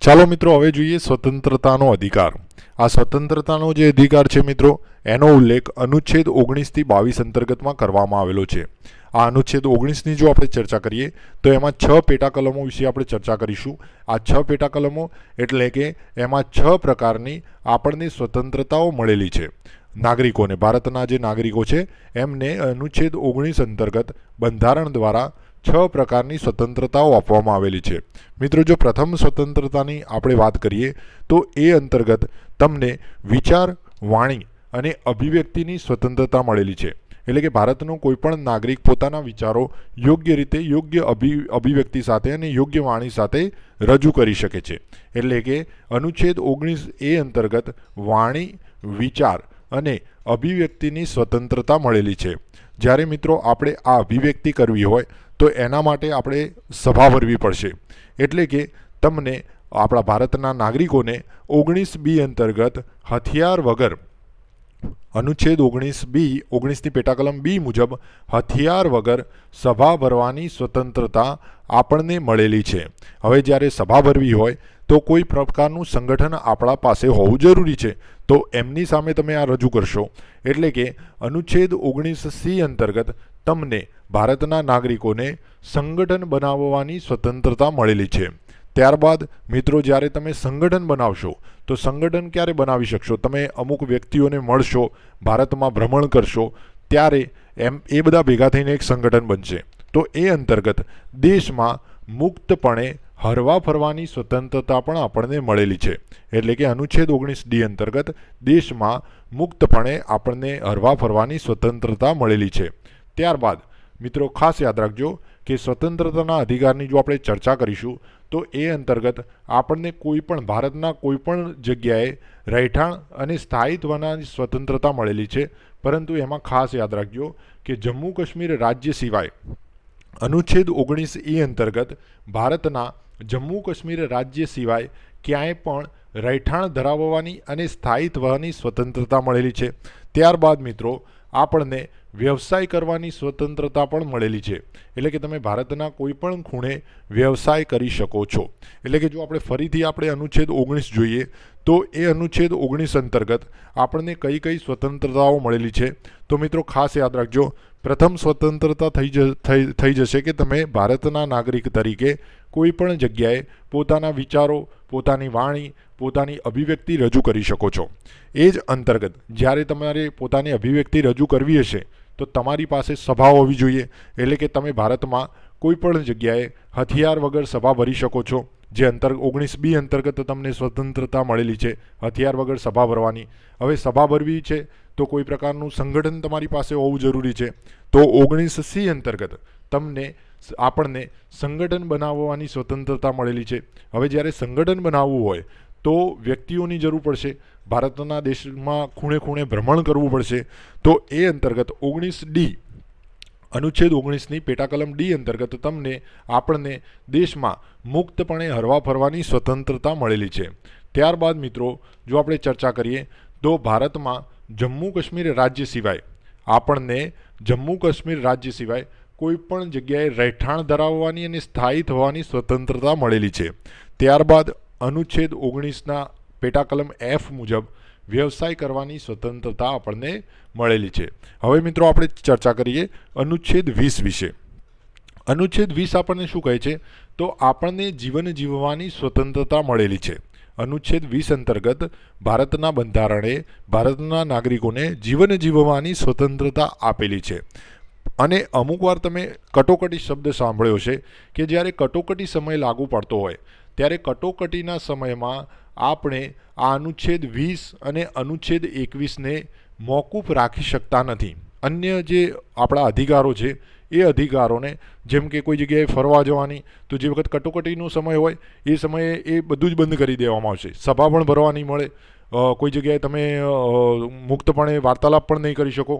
ચાલો મિત્રો, હવે જોઈએ સ્વતંત્રતાનો અધિકાર. આ સ્વતંત્રતાનો જે અધિકાર છે મિત્રો, એનો ઉલ્લેખ અનુચ્છેદ ઓગણીસથી બાવીસ અંતર્ગતમાં કરવામાં આવેલો છે. આ અનુચ્છેદ ઓગણીસની જો આપણે ચર્ચા કરીએ, તો એમાં છ પેટા કલમો વિશે આપણે ચર્ચા કરીશું. આ છ પેટા કલમો એટલે કે એમાં છ પ્રકારની આપણને સ્વતંત્રતાઓ મળેલી છે. નાગરિકોને, ભારતના જે નાગરિકો છે, એમને અનુચ્છેદ ઓગણીસ અંતર્ગત બંધારણ દ્વારા છ પ્રકારની સ્વતંત્રતાઓ આપવામાં આવેલી છે. મિત્રો, જો પ્રથમ સ્વતંત્રતાની આપણે વાત કરીએ, તો એ અંતર્ગત તમને વિચાર, વાણી અને અભિવ્યક્તિની સ્વતંત્રતા મળેલી છે. એટલે કે ભારતનો કોઈપણ નાગરિક પોતાના વિચારો યોગ્ય રીતે, યોગ્ય અભિ, અભિવ્યક્તિ સાથે અને યોગ્ય વાણી સાથે રજૂ કરી શકે છે. એટલે કે અનુચ્છેદ ઓગણીસ એ અંતર્ગત વાણી, વિચાર અને અભિવ્યક્તિની સ્વતંત્રતા મળેલી છે. જ્યારે મિત્રો આપણે આ અભિવ્યક્તિ કરવી હોય, તો એના માટે આપણે સભા ભરવી પડશે. એટલે કે તમને આપણા ભારતના નાગરિકોને ઓગણીસ બી અંતર્ગત હથિયાર વગર અનુચ્છેદ ઓગણીસ બી, ઓગણીસની પેટાકલમ બી મુજબ હથિયાર વગર સભા ભરવાની સ્વતંત્રતા આપણને મળેલી છે. હવે જ્યારે સભા ભરવી હોય તો કોઈ પ્રકારનું સંગઠન આપણા પાસે હોવું જરૂરી છે. તો એમની સામે તમે આ રજૂ કરશો. એટલે કે અનુચ્છેદ ઓગણીસ સી અંતર્ગત તમને ભારતના નાગરિકોને સંગઠન બનાવવાની સ્વતંત્રતા મળેલી છે. ત્યારબાદ મિત્રો, જ્યારે તમે સંગઠન બનાવશો, તો સંગઠન ક્યારે બનાવી શકશો? તમે અમુક વ્યક્તિઓને મળશો, ભારતમાં ભ્રમણ કરશો, ત્યારે એમ એ બધા ભેગા થઈને એક સંગઠન બનશે. તો એ અંતર્ગત દેશમાં મુક્તપણે હરવા ફરવાની સ્વતંત્રતા પણ આપણને મળેલી છે. એટલે કે અનુચ્છેદ ઓગણીસ ડી અંતર્ગત દેશમાં મુક્તપણે આપણને હરવા ફરવાની સ્વતંત્રતા મળેલી છે. ત્યારબાદ, મિત્રો, ખાસ યાદ રાખજો કે સ્વતંત્રતાના અધિકારની જો આપણે ચર્ચા કરીશું, તો એ અંતર્ગત આપણને કોઈ પણ ભારતના કોઈ પણ જગ્યાએ રહેઠાણ અને સ્થાયિત્વના સ્વતંત્રતા મળેલી છે. પરંતુ એમાં ખાસ યાદ રાખજો કે જમ્મુ કાશ્મીર રાજ્ય સિવાય અનુચ્છેદ ઓગણીસ એ અંતર્ગત ભારતના જમ્મુ કાશ્મીર રાજ્ય સિવાય ક્યાંય પણ રહેઠાણ ધરાવવાની અને સ્થાયિત્વની સ્વતંત્રતા મળેલી છે. ત્યારબાદ મિત્રો, આપણને વ્યવસાય કરવાની સ્વતંત્રતા પણ મળેલી છે. એટલે કે તમે ભારતના કોઈપણ ખૂણે વ્યવસાય કરી શકો છો. એટલે કે જો આપણે ફરીથી આપણે અનુચ્છેદ ઓગણીસ જોઈએ, તો એ અનુચ્છેદ ઓગણીસ અંતર્ગત આપણને કઈ કઈ સ્વતંત્રતાઓ મળેલી છે. તો મિત્રો, ખાસ યાદ રાખજો પ્રથમ સ્વતંત્રતા થઈ થઈ જશે કે તમે ભારતના નાગરિક તરીકે કોઈ પણ જગ્યાએ પોતાના વિચારો, પોતાની વાણી, પોતાની અભિવ્યક્તિ રજૂ કરી શકો છો. એ જ અંતર્ગત જ્યારે તમારે પોતાની અભિવ્યક્તિ રજૂ કરવી હશે, તો તમારી પાસે સભા હોવી જોઈએ. એટલે કે તમે ભારતમાં કોઈ પણ જગ્યાએ હથિયાર વગર સભા ભરી શકો છો. જે અંતર ઓગણીસ બી અંતર્ગત તમને સ્વતંત્રતા મળેલી છે. હથિયાર વગર સભા ભરવાની. હવે સભા ભરવી છે તો કોઈ પ્રકારનું સંગઠન તમારી પાસે હોવું જરૂરી છે. તો ઓગણીસ સી અંતર્ગત તમને આપણને સંગઠન બનાવવાની સ્વતંત્રતા મળેલી છે. હવે જ્યારે સંગઠન બનાવવું હોય, તો વ્યક્તિઓની જરૂર પડશે. ભારતના દેશમાં ખૂણે ખૂણે ભ્રમણ કરવું પડશે. તો એ અંતર્ગત ઓગણીસ ડી, અનુચ્છેદ ઓગણીસની પેટાકલમ ડી અંતર્ગત તમને આપણને દેશમાં મુક્તપણે હરવા ફરવાની સ્વતંત્રતા મળેલી છે. ત્યારબાદ મિત્રો, જો આપણે ચર્ચા કરીએ, તો ભારતમાં જમ્મુ કાશ્મીર રાજ્ય સિવાય આપણને જમ્મુ કાશ્મીર રાજ્ય સિવાય કોઈ પણ જગ્યાએ રહેઠાણ ધરાવવાની અને સ્થાયી થવાની સ્વતંત્રતા મળેલી છે. ત્યારબાદ અનુચ્છેદ ઓગણીસના પેટાકલમ એફ મુજબ વ્યવસાય કરવાની સ્વતંત્રતા આપણને મળેલી છે. હવે મિત્રો આપણે ચર્ચા કરીએ અનુચ્છેદ વીસ વિશે. અનુચ્છેદ વીસ આપણને શું કહે છે? તો આપણને જીવન જીવવાની સ્વતંત્રતા મળેલી છે. અનુચ્છેદ વીસ અંતર્ગત ભારતના બંધારણે ભારતના નાગરિકોને જીવન જીવવાની સ્વતંત્રતા આપેલી છે. અને અમુકવાર તમે કટોકટી શબ્દ સાંભળ્યો છે કે જ્યારે કટોકટી સમય લાગુ પડતો હોય, ત્યારે કટોકટીના સમયમાં આપણે આ અનુચ્છેદ વીસ અને અનુચ્છેદ એકવીસને મોકૂફ રાખી શકતા નથી. અન્ય જે આપણા અધિકારો છે એ અધિકારોને, જેમ કે કોઈ જગ્યાએ ફરવા જવાની, તો જે વખત કટોકટીનો સમય હોય, એ સમયે એ બધું જ બંધ કરી દેવામાં આવશે. સભા પણ ભરવા નહીં મળે કોઈ જગ્યાએ તમે મુક્તપણે વાર્તાલાપ પણ નહીં કરી શકો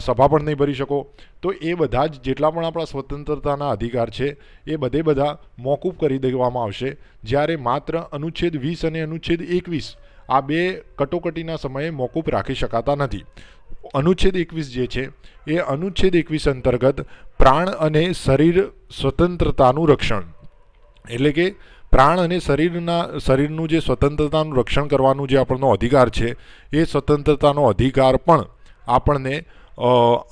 સભા પણ નહીં ભરી શકો. તો એ બધા જ જેટલા પણ આપણા સ્વતંત્રતાના અધિકાર છે, એ બધે બધા મોકૂફ કરી દેવામાં આવશે. જ્યારે માત્ર અનુચ્છેદ વીસ અને અનુચ્છેદ એકવીસ આ બે કટોકટીના સમયે મોકૂફ રાખી શકાતા નથી. અનુચ્છેદ એકવીસ જે છે, એ અનુચ્છેદ એકવીસ અંતર્ગત પ્રાણ અને શરીર સ્વતંત્રતાનું રક્ષણ. એટલે કે પ્રાણ અને શરીરના, શરીરનું જે સ્વતંત્રતાનું રક્ષણ કરવાનું જે આપણનો અધિકાર છે, એ સ્વતંત્રતાનો અધિકાર પણ આપણને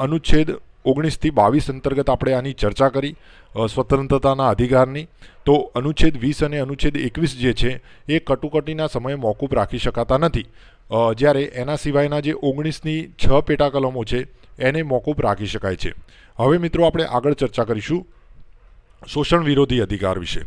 અનુચ્છેદ ઓગણીસથી બાવીસ અંતર્ગત આપણે આની ચર્ચા કરી સ્વતંત્રતાના અધિકારની. તો અનુચ્છેદ વીસ અને અનુચ્છેદ એકવીસ જે છે, એ કટોકટીના સમયે મોકૂફ રાખી શકાતા નથી. જ્યારે એના સિવાયના જે ઓગણીસની છ પેટા કલમો છે, એને મોકૂફ રાખી શકાય છે. હવે મિત્રો આપણે આગળ ચર્ચા કરીશું શોષણ વિરોધી અધિકાર વિશે.